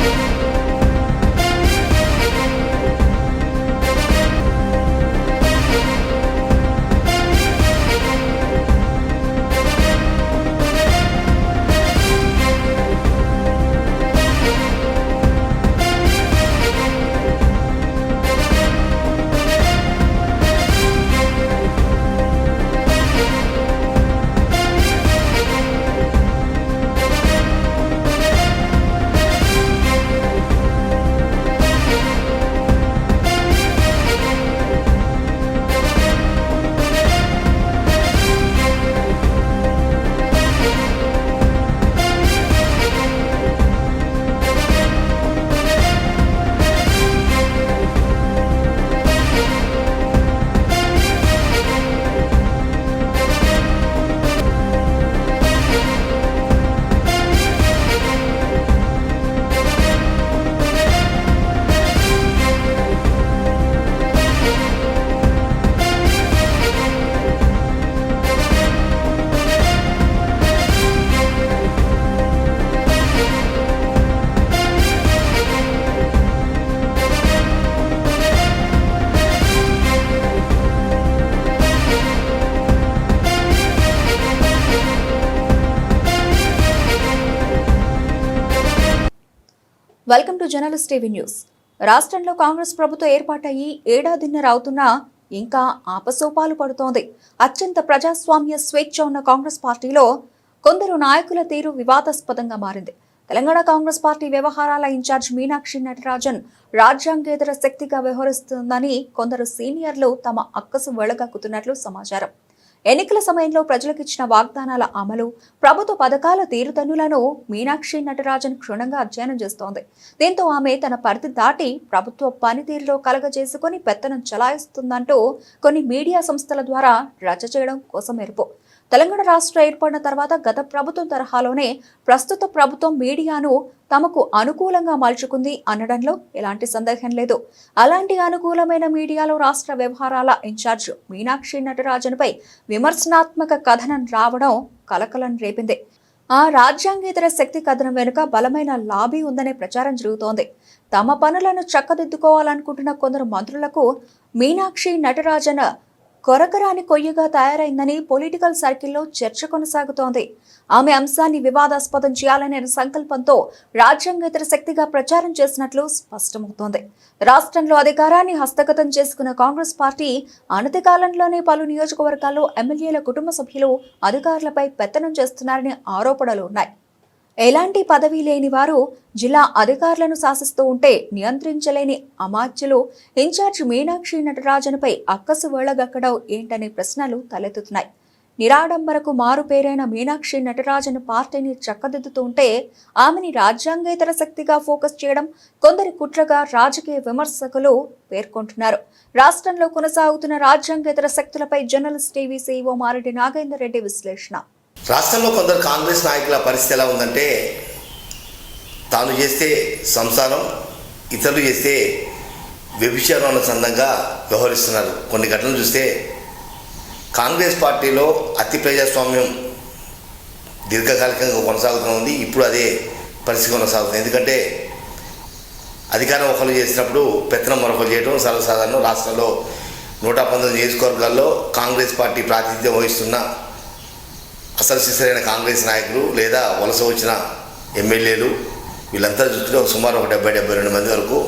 Музика welcome to journalist TV news. రాష్ట్రంలో Congress ప్రభుత్వం ఏర్పాటయ్యి ఏడాదిన్నర అవుతున్నా ఇంకా ఆపసోపాలు పడుతోంది. అత్యంత ప్రజాస్వామ్య స్వేచ్ఛ ఉన్న కాంగ్రెస్ పార్టీలో కొందరు నాయకుల తీరు వివాదాస్పదంగా మారింది. తెలంగాణ కాంగ్రెస్ పార్టీ వ్యవహారాల ఇన్ఛార్జ్ మీనాక్షి నటరాజన్ రాజ్యాంగేతర శక్తిగా వ్యవహరిస్తుందని కొందరు సీనియర్లు తమ అక్కసు వెళ్ళగక్కుతున్నట్లు సమాచారం. ఎన్నికల సమయంలో ప్రజలకు ఇచ్చిన వాగ్దానాల అమలు ప్రభుత్వ పథకాల తీరుతన్నులను మీనాక్షి నటరాజన్ క్షుణ్ణంగా అధ్యయనం చేస్తోంది. దీంతో ఆమె తన పరిధి దాటి ప్రభుత్వ పనితీరులో కలగజేసుకుని పెత్తనం చలాయిస్తుందంటూ కొన్ని మీడియా సంస్థల ద్వారా రచ్చ చేయడం కోసం మెరుపు. తెలంగాణ రాష్ట్ర ఏర్పడిన తర్వాత గత ప్రభుత్వం తరహాలోనే ప్రస్తుత ప్రభుత్వం మీడియాను తమకు అనుకూలంగా మలుచుకుంది అనడంలో ఎలాంటి సందేహం లేదు. అలాంటి అనుకూలమైన మీడియాలో రాష్ట్ర వ్యవహారాల ఇన్ఛార్జ్ మీనాక్షి నటరాజన్పై విమర్శనాత్మక కథనం రావడం కలకలం రేపింది. ఆ రాజ్యాంగేతర శక్తి కథనం వెనుక బలమైన లాబీ ఉందనే ప్రచారం జరుగుతోంది. తమ పనులను చక్కదిద్దుకోవాలనుకుంటున్న కొందరు మంత్రులకు మీనాక్షి నటరాజన్ కొరకరాని కొయ్యగా తయారైందని పొలిటికల్ సర్కిల్లో చర్చ కొనసాగుతోంది. ఆమె అంశాన్ని వివాదాస్పదం చేయాలనే సంకల్పంతో రాజ్యాంగేతర శక్తిగా ప్రచారం చేసినట్లు స్పష్టమవుతోంది. రాష్ట్రంలో అధికారాన్ని హస్తగతం చేసుకున్న కాంగ్రెస్ పార్టీ అనతి కాలంలోనే పలు నియోజకవర్గాల్లో ఎమ్మెల్యేల కుటుంబ సభ్యులు అధికారులపై పెత్తనం చేస్తున్నారనే ఆరోపణలు ఉన్నాయి. ఎలాంటి పదవి లేని వారు జిల్లా అధికారులను శాసిస్తూ ఉంటే నియంత్రించలేని అమాత్యులు ఇన్ఛార్జ్ మీనాక్షి నటరాజన్పై అక్కసు వేళగక్కడం ఏంటనే ప్రశ్నలు తలెత్తుతున్నాయి. నిరాడంబరకు మారుపేరైన మీనాక్షి నటరాజన్ పార్టీని చక్కదిద్దుతూ ఉంటే ఆమెని రాజ్యాంగేతర శక్తిగా ఫోకస్ చేయడం కొందరి కుట్రగా రాజకీయ విమర్శకులు పేర్కొంటున్నారు. రాష్ట్రంలో కొనసాగుతున్న రాజ్యాంగేతర శక్తులపై journalist TV CEO Mareddy Nagender Reddy విశ్లేషణ. రాష్ట్రంలో కొందరు కాంగ్రెస్ నాయకుల పరిస్థితి ఎలా ఉందంటే తాను చేస్తే సంసారం ఇతరులు చేస్తే వ్యభిచారం అనుసంధంగా వ్యవహరిస్తున్నారు. కొన్ని ఘటనలు చూస్తే కాంగ్రెస్ పార్టీలో అతి ప్రజాస్వామ్యం దీర్ఘకాలికంగా కొనసాగుతూ ఉంది. ఇప్పుడు అదే పరిస్థితి కొనసాగుతుంది. ఎందుకంటే అధికారం ఒకరు చేసినప్పుడు పెత్తనం మరొకరు చేయడం సర్వసాధారణం. రాష్ట్రంలో నూట పంతొమ్మిది నియోజకవర్గాల్లో కాంగ్రెస్ పార్టీ ప్రాతినిధ్యం వహిస్తున్న అసలు సిసరైన కాంగ్రెస్ నాయకులు లేదా వలస వచ్చిన ఎమ్మెల్యేలు వీళ్ళంతా చూస్తుంటే ఒక సుమారు ఒక డెబ్బై డెబ్బై రెండు మంది వరకు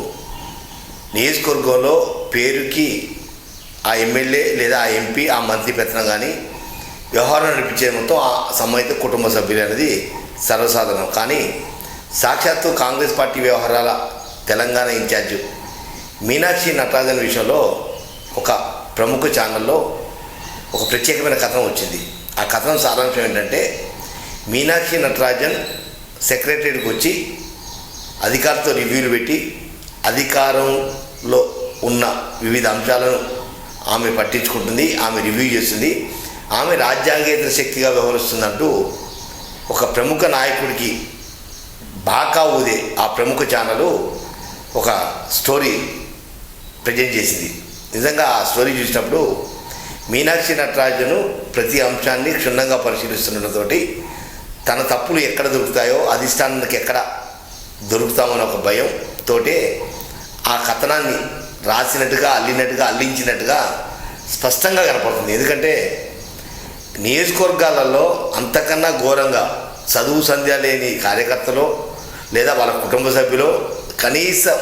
నియోజకవర్గంలో పేరుకి ఆ ఎమ్మెల్యే లేదా ఆ ఎంపీ ఆ మంత్రి పెత్తనం కానీ వ్యవహారం నడిపించే మొత్తం ఆ సంబంధిత కుటుంబ సభ్యులు అనేది సర్వసాధారణం. కానీ సాక్షాత్తు కాంగ్రెస్ పార్టీ వ్యవహారాల తెలంగాణ ఇన్ఛార్జ్ మీనాక్షి నటరాజన్ విషయంలో ఒక ప్రముఖ ఛానల్లో ఒక ప్రత్యేకమైన కథనం వచ్చింది. ఆ కథనం సారాంశం ఏంటంటే మీనాక్షి నటరాజన్ సెక్రటరీకి వచ్చి అధికారితో రివ్యూలు పెట్టి అధికారంలో ఉన్న వివిధ అంశాలను ఆమె పట్టించుకుంటుంది ఆమె రివ్యూ చేస్తుంది. ఆమె రాజ్యాంగేతర శక్తిగా వ్యవహరిస్తుందంటూ ఒక ప్రముఖ నాయకుడికి బాకా ఊదే ఆ ప్రముఖ ఛానల్ ఒక స్టోరీ ప్రజెంట్ చేసింది. నిజంగా ఆ స్టోరీ చూసినప్పుడు మీనాక్షి నటరాజను ప్రతి అంశాన్ని క్షుణ్ణంగా పరిశీలిస్తుండటంతో తన తప్పులు ఎక్కడ దొరుకుతాయో అధిష్టానానికి ఎక్కడ దొరుకుతామని ఒక భయం తోటే ఆ కథనాన్ని రాసినట్టుగా అల్లినట్టుగా అల్లించినట్టుగా స్పష్టంగా కనపడుతుంది. ఎందుకంటే నియోజకవర్గాలలో అంతకన్నా ఘోరంగా చదువు సంధ్య లేని కార్యకర్తలో లేదా వాళ్ళ కుటుంబ సభ్యులు కనీసం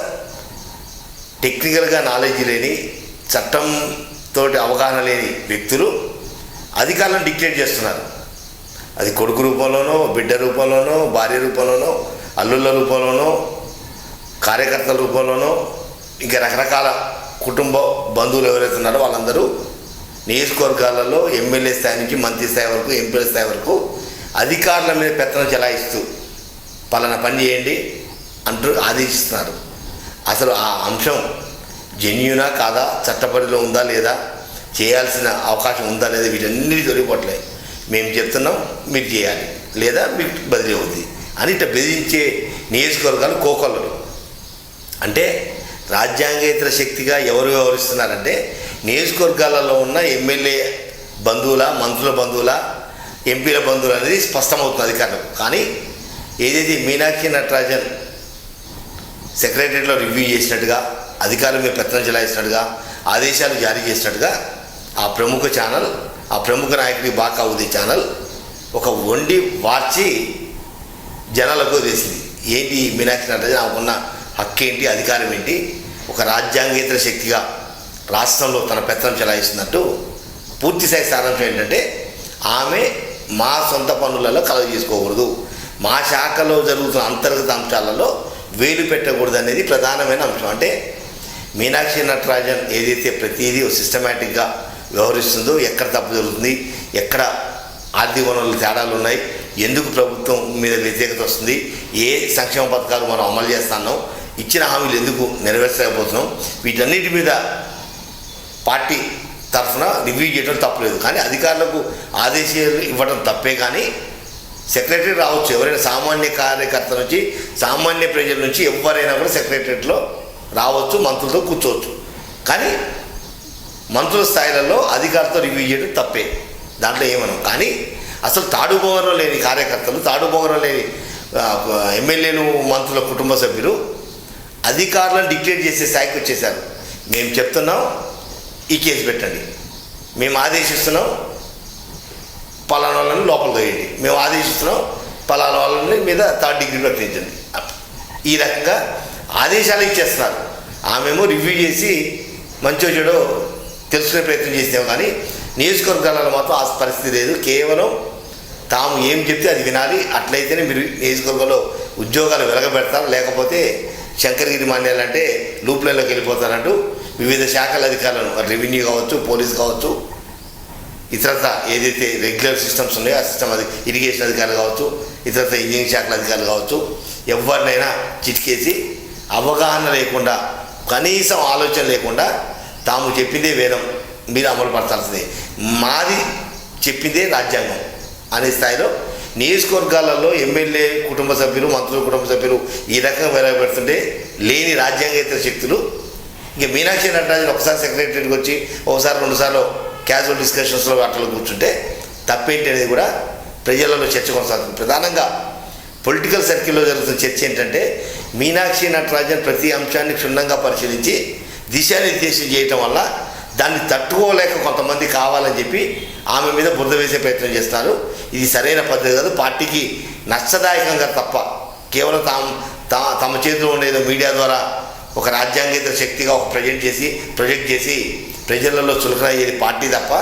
టెక్నికల్గా నాలెడ్జ్ లేని చట్టం తోటి అవగాహన లేని వ్యక్తులు అధికారులను డిక్టేట్ చేస్తున్నారు. అది కొడుకు రూపంలోనో బిడ్డ రూపంలోనో భార్య రూపంలోనో అల్లుళ్ళ రూపంలోనో కార్యకర్తల రూపంలోనో ఇంకా రకరకాల కుటుంబ బంధువులు ఎవరైతే ఉన్నారో వాళ్ళందరూ నియోజకవర్గాలలో ఎమ్మెల్యే స్థాయి నుంచి మంత్రి స్థాయి వరకు ఎంపీల స్థాయి వరకు అధికారుల మీద పెత్తనం చెలాయిస్తూ పలానా పని చేయండి అంటూ ఆదేశిస్తున్నారు. అసలు ఆ అంశం జెన్యునా కాదా? చట్టపరిలో ఉందా లేదా? చేయాల్సిన అవకాశం ఉందా లేదా? వీటన్నిటి దొరికిపోవట్లేదు మేము చెప్తున్నాం మీరు చేయాలి. లేదా మీకు బదిలీ అవుద్ది. అని ఇట్లా బెదిరించే నియోజకవర్గాలు కోకొల్లలు. అంటే రాజ్యాంగేతర శక్తిగా ఎవరు వ్యవహరిస్తున్నారంటే నియోజకవర్గాలలో ఉన్న ఎమ్మెల్యే బంధువుల మంత్రుల బంధువుల ఎంపీల బంధువులు అనేది స్పష్టమవుతుంది అధికారులకు. కానీ ఏదైతే మీనాక్షి నటరాజన్ సెక్రటరీలో రివ్యూ చేసినట్టుగా అధికారమే మీద పెత్తనం చెలాయిస్తున్నట్టుగా ఆదేశాలు జారీ చేసినట్టుగా ఆ ప్రముఖ ఛానల్ ఆ ప్రముఖ నాయకుడి బాకా ఉదయ్ ఛానల్ ఒక వండి వార్చి జనాలకు వేసింది ఏంటి మీనాక్షి నటరాజన్ ఆమెకున్న హక్కు ఏంటి అధికారం ఏంటి? ఒక రాజ్యాంగేతర శక్తిగా రాష్ట్రంలో తన పెత్తనం చెలాయిస్తున్నట్టు పూర్తి స్థాయి సారాంశం ఏంటంటే ఆమె మా సొంత పనులలో కలవ చేసుకోకూడదు. మా శాఖలో జరుగుతున్న అంతర్గత అంశాలలో వేలు పెట్టకూడదు అనేది ప్రధానమైన అంశం. అంటే మీనాక్షి నటరాజన్ ఏదైతే ప్రతిదీ సిస్టమేటిక్గా వ్యవహరిస్తుందో ఎక్కడ తప్పు జరుగుతుంది ఎక్కడ ఆర్థిక వనరులు తేడాలు ఉన్నాయి ఎందుకు ప్రభుత్వం మీద వ్యతిరేకత వస్తుంది ఏ సంక్షేమ పథకాలు మనం అమలు చేస్తున్నాం ఇచ్చిన హామీలు ఎందుకు నెరవేర్చలేకపోతున్నాం వీటన్నిటి మీద పార్టీ తరఫున రివ్యూ చేయడం తప్పలేదు కానీ అధికారులకు ఆదేశాలు ఇవ్వడం తప్పే కానీ సెక్రటరీ రావచ్చు. ఎవరైనా సామాన్య కార్యకర్త నుంచి సామాన్య ప్రజల నుంచి ఎవరైనా కూడా సెక్రటరీలో రావచ్చు మంత్రులతో కూర్చోవచ్చు. కానీ మంత్రుల స్థాయిలలో అధికారితో రివ్యూ చేయడం తప్పే. దాంట్లో ఏమనం కానీ అసలు తాడుబోగరం లేని కార్యకర్తలు తాడుబోగరం లేని ఎమ్మెల్యేలు మంత్రుల కుటుంబ సభ్యులు అధికారులను డిక్టేట్ చేసే స్థాయికి వచ్చేసారు. మేము చెప్తున్నాం ఈ కేసు పెట్టండి. మేము ఆదేశిస్తున్నాం పలానా వాళ్ళని లోపల వేయండి మేము ఆదేశిస్తున్నాం పలానా వాళ్ళని మీద థర్డ్ డిగ్రీ ప్రకటించండి ఈ రకంగా ఆదేశాలు ఇచ్చేస్తున్నారు. ఆమెమో రివ్యూ చేసి మంచో చెడో తెలుసుకునే ప్రయత్నం చేసాము కానీ నియోజకవర్గాలలో మాత్రం ఆ పరిస్థితి లేదు. కేవలం తాము ఏం చెప్తే అది వినాలి. అట్లయితేనే మీరు నియోజకవర్గంలో ఉద్యోగాలు వెలగబెడతారు. లేకపోతే శంకరగిరి మాన్యాలు అంటే లూప్లైన్లోకి వెళ్ళిపోతారంటూ వివిధ శాఖల అధికారులను రెవెన్యూ కావచ్చు పోలీస్ కావచ్చు ఇతరత ఏదైతే రెగ్యులర్ సిస్టమ్స్ ఉన్నాయో ఆ సిస్టమ్ అది ఇరిగేషన్ అధికారులు కావచ్చు ఇతరత ఇంజనీరింగ్ శాఖల అధికారులు కావచ్చు ఎవరినైనా చిటికేసి అవగాహన లేకుండా కనీసం ఆలోచన లేకుండా తాము చెప్పిందే వేదం. మీరు అమలు పరచాల్సిందే. మాది చెప్పిందే రాజ్యాంగం అనే స్థాయిలో నియోజకవర్గాలలో ఎమ్మెల్యే కుటుంబ సభ్యులు మంత్రులు కుటుంబ సభ్యులు ఈ రకంగా వెలగబెడుతుంటే లేని రాజ్యాంగేతర శక్తులు. ఇక మీనాక్షి నటరాజన్ ఒకసారి సెక్రటరీకి వచ్చి ఒకసారి రెండుసార్లు క్యాజువల్ డిస్కషన్స్లో వాటిలో కూర్చుంటే తప్పేంటి అనేది కూడా ప్రజలలో చర్చ కొనసాగుతుంది. ప్రధానంగా పొలిటికల్ సర్కిల్లో జరుగుతున్న చర్చ ఏంటంటే మీనాక్షి నటరాజన్ ప్రతి అంశాన్ని క్షుణ్ణంగా పరిశీలించి దిశానిర్దేశం చేయటం వల్ల దాన్ని తట్టుకోలేక కొంతమంది కావాలని చెప్పి ఆమె మీద బురద వేసే ప్రయత్నం చేస్తారు. ఇది సరైన పద్ధతి కాదు. పార్టీకి నష్టదాయకంగా తప్ప కేవలం తాము తా తమ చేతిలో ఉండేదో మీడియా ద్వారా ఒక రాజ్యాంగేతర శక్తిగా ఒక ప్రజెంట్ చేసి ప్రొజెక్ట్ చేసి ప్రజలలో చులకన అయ్యేది పార్టీ తప్ప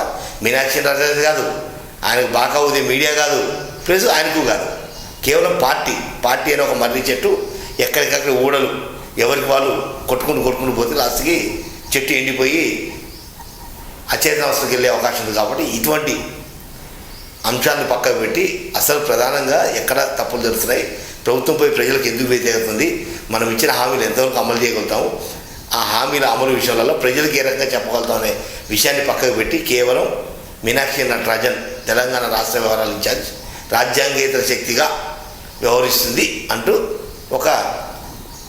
మీనాక్షి నటరాజన్ కాదు. ఆయనకు బాగా ఉదయం మీడియా కాదు. ప్లస్ ఆయనకు కాదు. కేవలం పార్టీ పార్టీ అనే ఒక మర్రి చెట్టు ఎక్కడికక్కడ ఊడలు. ఎవరికి వాళ్ళు కొట్టుకుని కొట్టుకుని పోతే లాస్ట్కి చెట్టు ఎండిపోయి అచేతన అవస్థకి వెళ్ళే అవకాశం ఉంది కాబట్టి ఇటువంటి అంశాలను పక్కకు పెట్టి అసలు ప్రధానంగా ఎక్కడ తప్పులు జరుగుతున్నాయి ప్రభుత్వంపై ప్రజలకు ఎందుకు వ్యతిరేకతుంది మనం ఇచ్చిన హామీలు ఎంతవరకు అమలు చేయగలుగుతాము ఆ హామీల అమలు విషయాలలో ప్రజలకు ఏ రకంగా చెప్పగలుగుతాం అనే విషయాన్ని పక్కకు పెట్టి కేవలం మీనాక్షి నటరాజన్ తెలంగాణ రాష్ట్ర వ్యవహారాల ఇన్ఛార్జ్ రాజ్యాంగేతర శక్తిగా వ్యవహరిస్తుంది అంటూ ఒక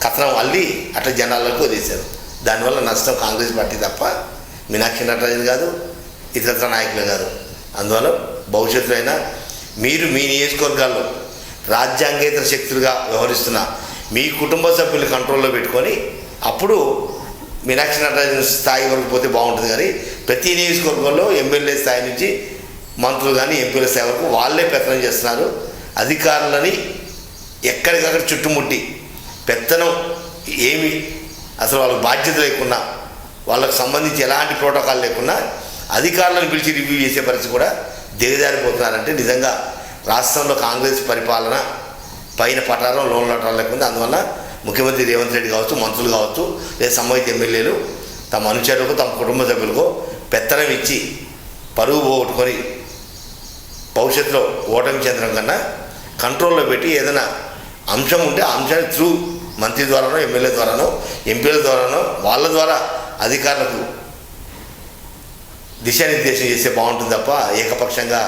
కథనం అల్లి అట్లా జనాలకు వదిలేశారు. దానివల్ల నష్టం కాంగ్రెస్ పార్టీ తప్ప మీనాక్షి నటరాజన్ కాదు ఇతరత్ర నాయకులు కాదు అందువల్ల భవిష్యత్తులో అయినా మీరు మీ నియోజకవర్గాల్లో రాజ్యాంగేతర శక్తులుగా వ్యవహరిస్తున్న మీ కుటుంబ సభ్యులు కంట్రోల్లో పెట్టుకొని అప్పుడు మీనాక్షి నటరాజన్ స్థాయి వరకు పోతే బాగుంటుంది కానీ ప్రతి నియోజకవర్గంలో ఎమ్మెల్యే స్థాయి నుంచి మంత్రులు కానీ ఎంపీల స్థాయి వరకు వాళ్ళే ప్రయత్నం చేస్తున్నారు. అధికారులని ఎక్కడికక్కడ చుట్టుముట్టి పెత్తనం ఏమి అసలు వాళ్ళకి బాధ్యత లేకున్నా వాళ్ళకు సంబంధించి ఎలాంటి ప్రోటోకాల్ లేకున్నా అధికారులను పిలిచి రివ్యూ చేసే పరిస్థితి కూడా దిగజారిపోతున్నారంటే నిజంగా రాష్ట్రంలో కాంగ్రెస్ పరిపాలన పైన పటారం లోన్ లటారం లేకుండా అందువల్ల ముఖ్యమంత్రి రేవంత్ రెడ్డి కావచ్చు మంత్రులు కావచ్చు లేదా సంబంధిత ఎమ్మెల్యేలు తమ అనుచరులకు తమ కుటుంబ సభ్యులకు పెత్తనం ఇచ్చి పరుగు పోగొట్టుకొని భవిష్యత్తులో ఓటమి చెందడం కన్నా కంట్రోల్లో పెట్టి ఏదైనా అంశం ఉంటే అంశాన్ని త్రూ మంత్రి ద్వారానో ఎమ్మెల్యే ద్వారానో ఎంపీల ద్వారానో వాళ్ళ ద్వారా అధికారులకు దిశానిర్దేశం చేస్తే బాగుంటుంది తప్ప ఏకపక్షంగా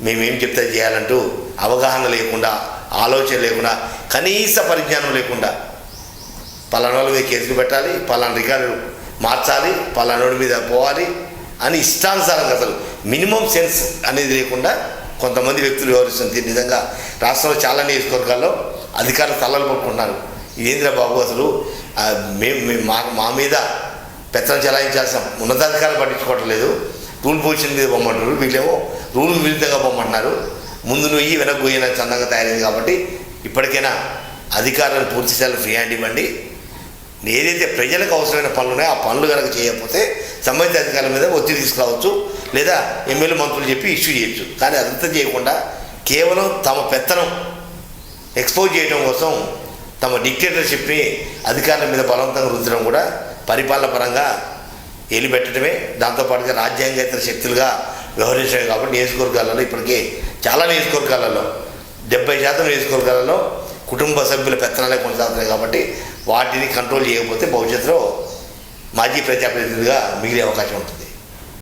మేమేం చెప్తే చేయాలంటూ అవగాహన లేకుండా ఆలోచన లేకుండా కనీస పరిజ్ఞానం లేకుండా పలానోళ్ళ మీద కేసులు పెట్టాలి పలానా రికార్డు మార్చాలి పలానోడి మీద పోవాలి అని ఇష్టానుసారంగా అసలు మినిమం సెన్స్ అనేది లేకుండా కొంతమంది వ్యక్తులు వ్యవహరిస్తుంది నిజంగా రాష్ట్రంలో చాలా నియోజకవర్గాల్లో అధికారులు తలలు పట్టుకుంటున్నారు. ఇదేంద్ర బాబు అసలు? మేము మా మా మీద పెత్తనం చెలాయించాల్సిన ఉన్నతాధికారులు పట్టించుకోవటం లేదు. రూల్ పొజిషన్ మీద బొమ్మంటారు వీళ్ళేమో రూల్ విరుద్ధంగా బొమ్మంటున్నారు. ముందు నువ్వు వెనక్కు పోయిన చందంగా తయారైంది కాబట్టి ఇప్పటికైనా అధికారులను పూర్తి స్థాయిలో ఫ్రీ హ్యాండ్ ఇవ్వండి. ఏదైతే ప్రజలకు అవసరమైన పనులు ఉన్నాయో ఆ పనులు కనుక చేయకపోతే సంబంధిత అధికారుల మీద ఒత్తిడి తీసుకురావచ్చు. లేదా ఎమ్మెల్యే మంత్రులు చెప్పి ఇష్యూ చేయొచ్చు. కానీ అదంతా చేయకుండా కేవలం తమ పెత్తనం ఎక్స్పోజ్ చేయడం కోసం తమ డిక్టేటర్షిప్ని అధికారుల మీద బలవంతంగా రుద్దడం కూడా పరిపాలన పరంగా ఏలిపెట్టడమే. దాంతోపాటుగా రాజ్యాంగేతర శక్తులుగా వ్యవహరించడం కాబట్టి నియోజకవర్గాలలో ఇప్పటికే చాలా నియోజకవర్గాలలో డెబ్బై శాతం నియోజకవర్గాలలో కుటుంబ సభ్యుల పెత్తనాలే కొనసాగుతున్నాయి కాబట్టి వాటిని కంట్రోల్ చేయకపోతే భవిష్యత్తులో మాజీ ప్రజాప్రతినిధులుగా మిగిలే అవకాశం ఉంటుంది.